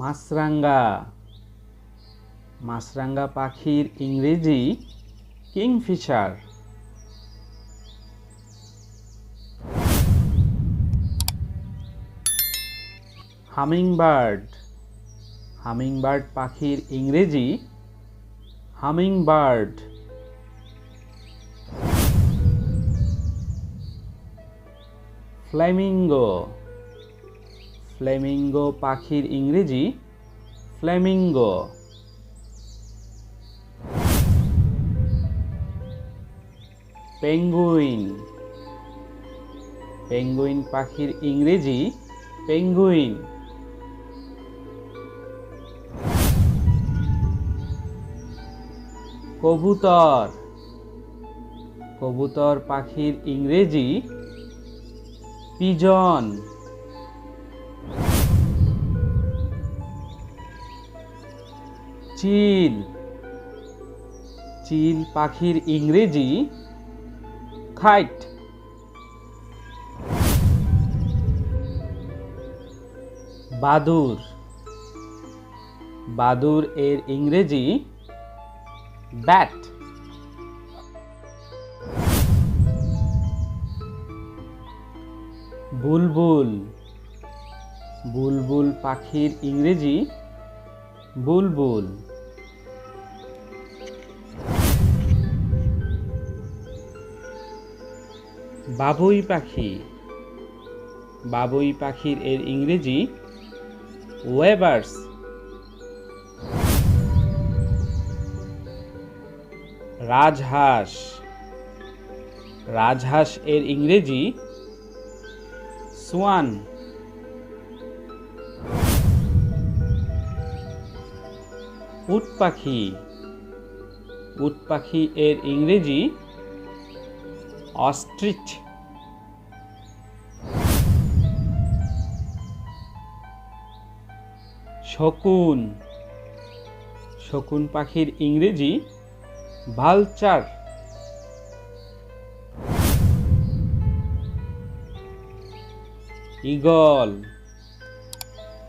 মাছরাঙ্গা। মাছরাঙ্গা পাখির ইংরেজি Kingfisher. Hummingbird. Hummingbird পাখির ইংরেজি হামিংবার্ড। ফ্লেমিঙ্গো। ফ্লেমিঙ্গো পাখির ইংরেজি ফ্লেমিঙ্গো। পেঙ্গুইন। পেঙ্গুইন পাখির ইংরেজি পেঙ্গুইন। কবুতর। কবুতর পাখির ইংরেজি পিজন। চিল। চিল পাখির ইংরেজি খাইট। বাদুর। বাদুর এর ইংরেজি ব্যাট। বুলবুল। বুলবুল পাখির ইংরেজি বুলবুল। বাবুই পাখি। বাবুই পাখির এর ইংরেজি ওয়েবার্স রাজহাঁস। রাজহাঁস এর ইংরেজি সোয়ান উট পাখি। উট পাখি এর ইংরেজি অস্ট্রিচ শকুন। শকুন পাখির ইংরেজি ভালচার। ইগল।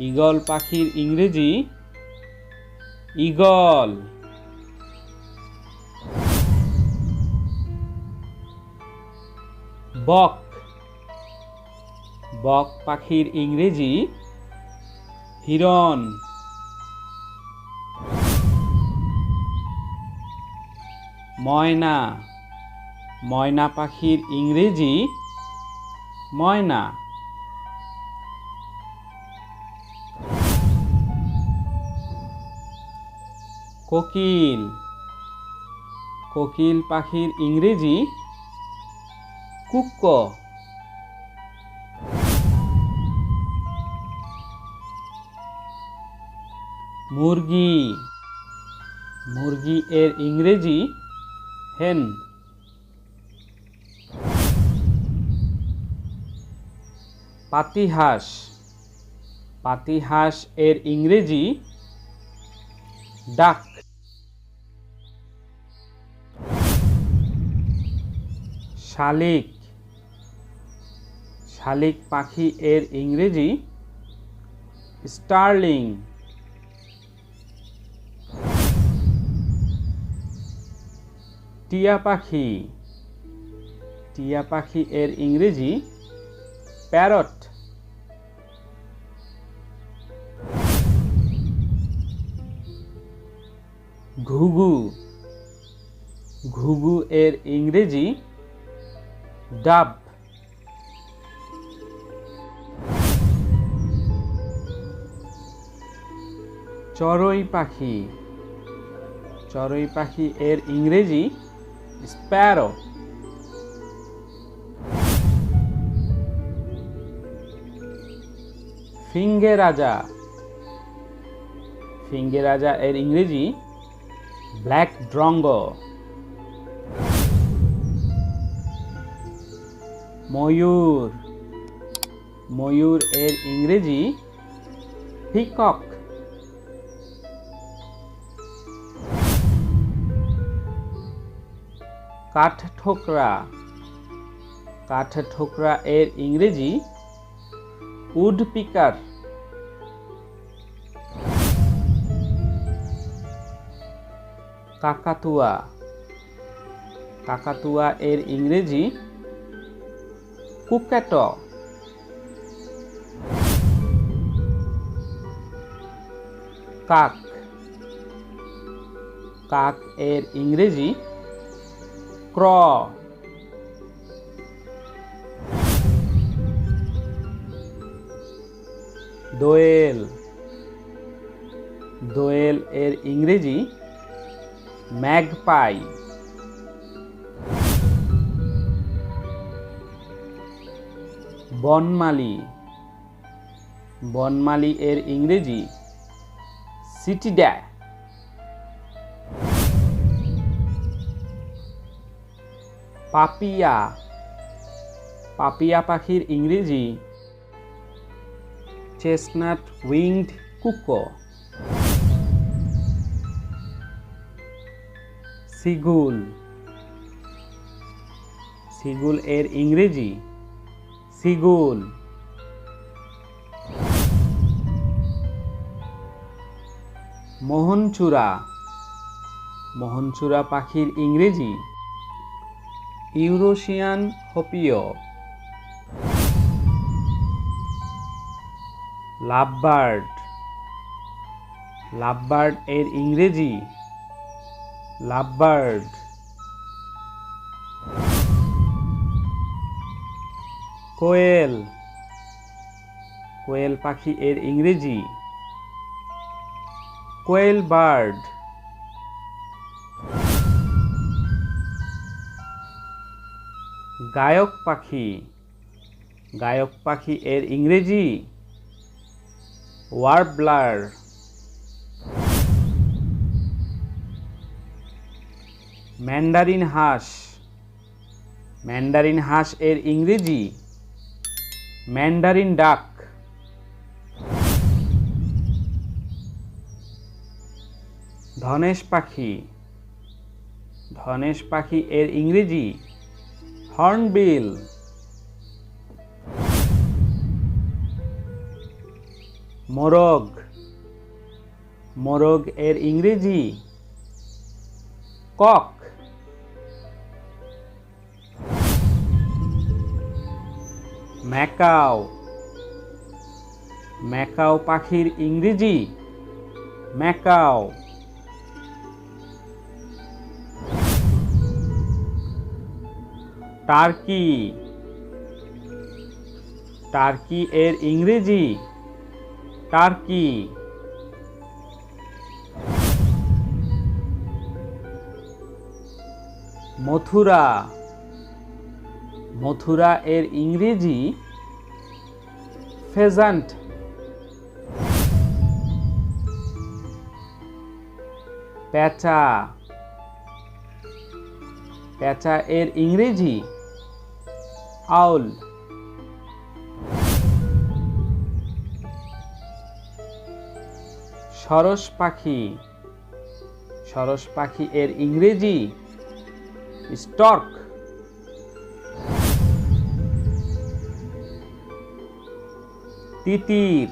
ইগল পাখির ইংরেজি ইগল। বক। বক পাখির ইংরেজি হিরণ। ময়না। ময়না পাখির ইংরেজি ময়না। কোকিল। কোকিল পাখির ইংরেজি কুক্ক। মুরগি। মুরগি এর ইংরেজি হেন পাতিহাঁস। পাতিহাঁস এর ইংরেজি ডাক শালিক। শালিক পাখি এর ইংরেজি স্টার্লিং টিয়া পাখি। টিয়া পাখি এর ইংরেজি প্যারট। ঘুঘু। ঘুঘু এর ইংরেজি ডাব। চড়ুই পাখি। চড়ুই পাখি এর ইংরেজি স্প্যারো ফিঙ্গে রাজা ফিঙ্গে রাজা এর ইংরেজি ব্ল্যাক ড্রঙ্গ ময়ূর ময়ূর এর ইংরেজি পিকক কাঠঠোকরা। কাঠঠোকরা এর ইংরেজি উড পিকার কাকাতুয়া। কাকাতুয়া এর ইংরেজি কুকেট। কাক। কাক এর ইংরেজি ক্র দোয়েল। দোয়েল এর ইংরেজি ম্যাগপাই। বনমালি। বনমালি এর ইংরেজি সিটিড্যা পাপিয়া। পাপিয়া পাখির ইংরেজি চেস্টনাট উইংড কুকো। সিগুল। সিগুল এর ইংরেজি সিগুল। মোহনচূড়া। মোহনচূড়া পাখির ইংরেজি ইউরোশিয়ান হপিও। লাভবার্ড। লাভবার্ড এর ইংরেজি লাভবার্ড। কোয়েল। কোয়েল পাখি এর ইংরেজি কোয়েল বার্ড গায়ক পাখি। গায়ক পাখি এর ইংরেজি ওয়ার্বলার। ম্যান্ডারিন হাঁস। ম্যান্ডারিন হাঁস এর ইংরেজি ম্যান্ডারিন ডাক। ধনেশ পাখি। ধনেশ পাখি এর ইংরেজি হর্নবিল। মোরগ। মোরগ এর ইংরেজি কক। ম্যাকাও। ম্যাকাও পাখির ইংরেজি ম্যাকাও। টার্কি। টার্কি এর ইংরেজি টার্কি। মথুরা। মথুরা এর ইংরেজি ফেজান্ট প্যাঁচা। প্যাঁচা এর ইংরেজি আউল। সরস পাখি। সরস পাখি এর ইংরেজি স্টর্ক। তিতির।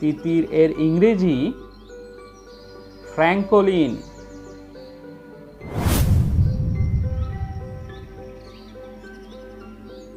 তিতির এর ইংরেজি ফ্র্যাঙ্কলিন।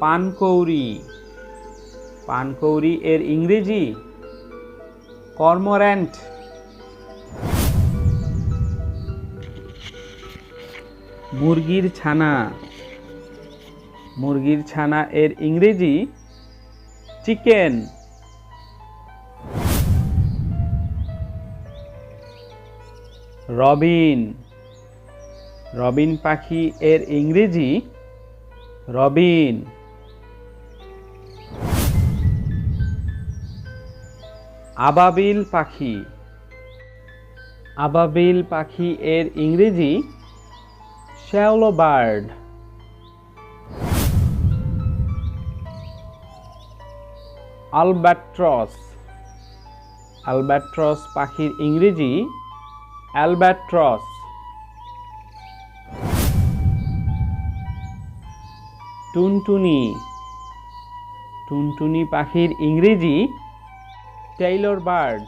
পানকৌড়ি। পানকৌড়ি এর ইংরেজি কর্মোর্যান্ট মুরগির ছানা। মুরগির ছানা এর ইংরেজি চিকেন। রবিন। রবিন পাখি এর ইংরেজি রবিন। আবাবিল পাখি। আবাবিল পাখি এর ইংরেজি শ্যাওলো বার্ড। আলব্যাট্রস। আলব্যাট্রস পাখির ইংরেজি অ্যালব্যাট্রস। টুনটুনি। টুনটুনি পাখির ইংরেজি টেইলর বার্ড